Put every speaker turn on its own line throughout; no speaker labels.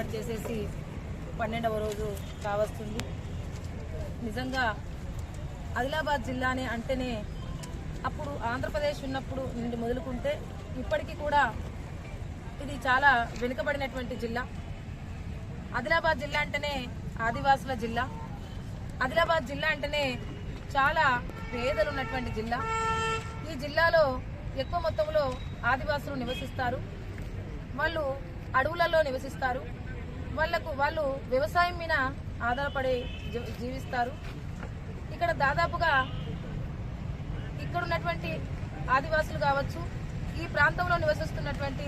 ఏర్పాటు చేసేసి పన్నెండవ రోజు కావస్తుంది. నిజంగా ఆదిలాబాద్ జిల్లానే అంటేనే అప్పుడు ఆంధ్రప్రదేశ్ ఉన్నప్పుడు నుండి మొదలుకుంటే ఇప్పటికీ కూడా ఇది చాలా వెనుకబడినటువంటి జిల్లా. ఆదిలాబాద్ జిల్లా అంటేనే ఆదివాసుల జిల్లా. ఆదిలాబాద్ జిల్లా అంటేనే చాలా పేదలు ఉన్నటువంటి జిల్లా. ఈ జిల్లాలో ఎక్కువ మొత్తంలో ఆదివాసులు నివసిస్తారు. వాళ్ళు అడవులలో నివసిస్తారు. వాళ్ళకు వాళ్ళు వ్యవసాయం మీద ఆధారపడి జీవిస్తారు. ఇక్కడ దాదాపుగా ఇక్కడ ఉన్నటువంటి ఆదివాసులు కావచ్చు ఈ ప్రాంతంలో నివసిస్తున్నటువంటి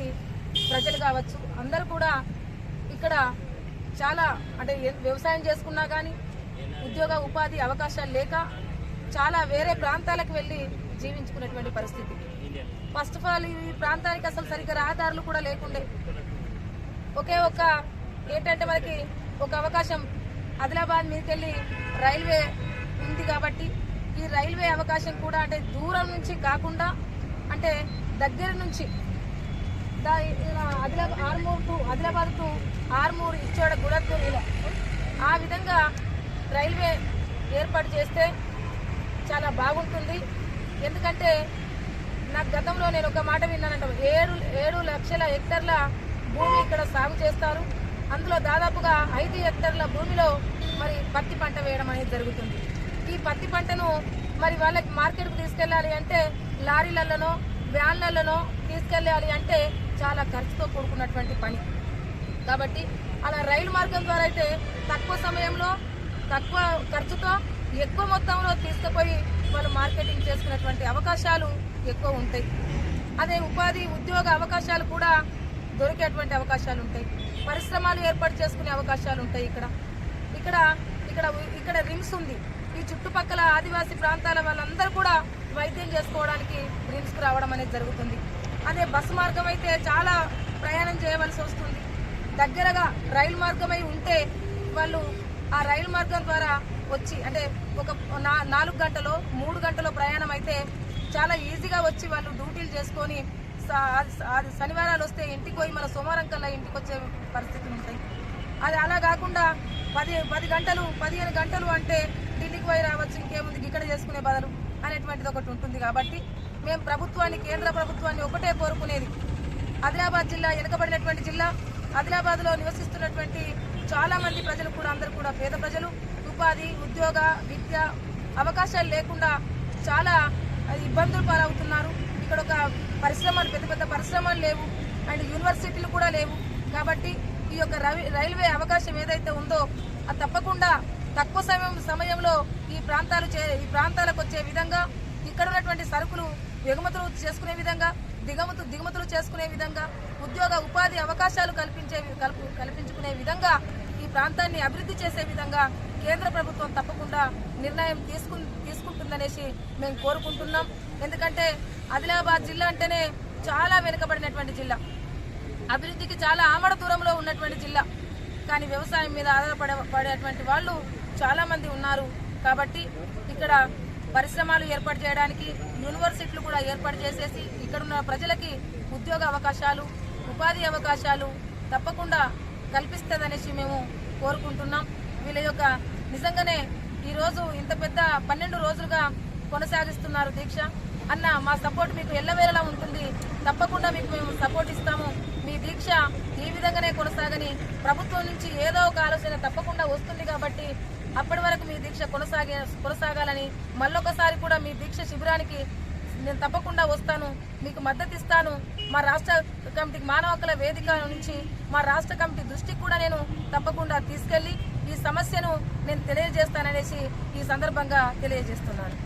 ప్రజలు కావచ్చు అందరూ కూడా ఇక్కడ చాలా అంటే వ్యవసాయం చేసుకున్నా కానీ ఉద్యోగ ఉపాధి అవకాశాలు లేక చాలా వేరే ప్రాంతాలకు వెళ్ళి జీవించుకునేటువంటి పరిస్థితి. ఫస్ట్ ఆఫ్ ఆల్ ఈ ప్రాంతానికి అసలు సరిగ్గా రహదారులు కూడా లేకుండే. ఒకే ఒక ఏంటంటే మనకి ఒక అవకాశం ఆదిలాబాద్ మీదకెళ్ళి రైల్వే ఉంది కాబట్టి ఈ రైల్వే అవకాశం కూడా అంటే దూరం నుంచి కాకుండా అంటే దగ్గర నుంచి దా- ఆదిలాబాద్ ఆర్మూర్ టు ఆదిలాబాద్ టు ఆర్మూర్ ఇచ్చోడ గుడత్తూరు ఇలా ఆ విధంగా రైల్వే ఏర్పాటు చేస్తే చాలా బాగుంటుంది. ఎందుకంటే నాకు గతంలో నేను ఒక మాట విన్నానంట ఏడు ఏడు లక్షల హెక్టర్ల భూమి ఇక్కడ సాగు చేస్తారు. అందులో దాదాపుగా ఐదు హెక్టర్ల భూమిలో మరి పత్తి పంట వేయడం అనేది జరుగుతుంది. ఈ పత్తి పంటను మరి వాళ్ళకి మార్కెట్కు తీసుకెళ్ళాలి అంటే లారీలలోనో వ్యాన్లలోనో తీసుకెళ్ళాలి అంటే చాలా ఖర్చుతో కూడుకున్నటువంటి పని. కాబట్టి అలా రైలు మార్గం ద్వారా అయితే తక్కువ సమయంలో తక్కువ ఖర్చుతో ఎక్కువ మొత్తంలో తీసుకుపోయి వాళ్ళు మార్కెటింగ్ చేసుకునేటువంటి అవకాశాలు ఎక్కువ ఉంటాయి. అదే ఉపాధి ఉద్యోగ అవకాశాలు కూడా దొరికేటువంటి అవకాశాలు ఉంటాయి. పరిశ్రమలు ఏర్పాటు చేసుకునే అవకాశాలు ఉంటాయి ఇక్కడ. ఇక్కడ ఇక్కడ ఇక్కడ రిమ్స్ ఉంది. ఈ చుట్టుపక్కల ఆదివాసీ ప్రాంతాల వాళ్ళందరూ కూడా వైద్యం చేసుకోవడానికి రిమ్స్కు రావడం అనేది జరుగుతుంది. అదే బస్సు మార్గం అయితే చాలా ప్రయాణం చేయవలసి వస్తుంది. దగ్గరగా రైలు మార్గమై ఉంటే వాళ్ళు ఆ రైలు మార్గం ద్వారా వచ్చి అంటే ఒక నా- నాలుగు గంటలో మూడు గంటలో ప్రయాణం అయితే చాలా ఈజీగా వచ్చి వాళ్ళు డ్యూటీలు చేసుకొని అది- శనివారాలు వస్తే ఇంటికి పోయి మన సోమవారం కల్లా ఇంటికి వచ్చే పరిస్థితులు ఉంటాయి. అది అలా కాకుండా పది పది గంటలు పదిహేను గంటలు అంటే ఢిల్లీకి పోయి రావచ్చు ఇంకేముంది ఇక్కడ చేసుకునే బదులు అనేటువంటిది ఒకటి ఉంటుంది కాబట్టి మేము ప్రభుత్వాన్ని కేంద్ర ప్రభుత్వాన్ని ఒకటే కోరుకునేది. ఆదిలాబాద్ జిల్లా వెనుకబడినటువంటి జిల్లా ఆదిలాబాద్లో నివసిస్తున్నటువంటి చాలామంది ప్రజలు కూడా అందరూ కూడా పేద ప్రజలు. ఉపాధి ఉద్యోగ విద్య అవకాశాలు లేకుండా చాలా ఇబ్బందులు పాలవుతున్నారు. ఇక్కడ ఒక పరిశ్రమలు పెద్ద పెద్ద పరిశ్రమలు లేవు. అండ్ యూనివర్సిటీలు కూడా లేవు. కాబట్టి ఈ యొక్క రైల్వే అవకాశం ఏదైతే ఉందో అది తప్పకుండా తక్కువ సమయం సమయంలో ఈ ప్రాంతాలు ఈ ప్రాంతాలకు వచ్చే విధంగా ఇక్కడ ఉన్నటువంటి సరుకులు ఎగుమతులు చేసుకునే విధంగా దిగుమతులు దిగుమతులు చేసుకునే విధంగా ఉద్యోగ ఉపాధి అవకాశాలు కల్పించే కల్ప- కల్పించుకునే విధంగా ఈ ప్రాంతాన్ని అభివృద్ధి చేసే విధంగా కేంద్ర ప్రభుత్వం తప్పకుండా నిర్ణయం తీసుకు తీసుకుంటుందనేసి మేము కోరుకుంటున్నాం. ఎందుకంటే ఆదిలాబాద్ జిల్లా అంటేనే చాలా వెనుకబడినటువంటి జిల్లా. అభివృద్ధికి చాలా ఆమడ దూరంలో ఉన్నటువంటి జిల్లా. కానీ వ్యవసాయం మీద ఆధారపడే పడేటువంటి వాళ్ళు చాలామంది ఉన్నారు. కాబట్టి ఇక్కడ పరిశ్రమలు ఏర్పాటు చేయడానికి యూనివర్సిటీలు కూడా ఏర్పాటు చేసేసి ఇక్కడ ఉన్న ప్రజలకి ఉద్యోగ అవకాశాలు ఉపాధి అవకాశాలు తప్పకుండా కల్పిస్తుందనేసి మేము కోరుకుంటున్నాం. వీళ్ళ యొక్క నిజంగానే ఈ రోజు ఇంత పెద్ద పన్నెండు రోజులుగా కొనసాగిస్తున్నారు దీక్ష. అన్న మా సపోర్ట్ మీకు ఎల్లవేళలా ఉంటుంది. తప్పకుండా మీకు మేము సపోర్ట్ ఇస్తాము. మీ దీక్ష ఈ విధంగానే కొనసాగని ప్రభుత్వం నుంచి ఏదో ఒక ఆలోచన తప్పకుండా వస్తుంది కాబట్టి అప్పటి వరకు మీ దీక్ష కొనసాగే కొనసాగాలని మళ్ళొకసారి కూడా మీ దీక్ష శిబిరానికి నేను తప్పకుండా వస్తాను. మీకు మద్దతు ఇస్తాను. మా రాష్ట్ర కమిటీ మానవ హక్కుల వేదిక నుంచి మా రాష్ట్ర కమిటీ దృష్టికి కూడా నేను తప్పకుండా తీసుకెళ్ళి ఈ సమస్యను నేను తెలియజేస్తాననేసి ఈ సందర్భంగా తెలియజేస్తున్నాను.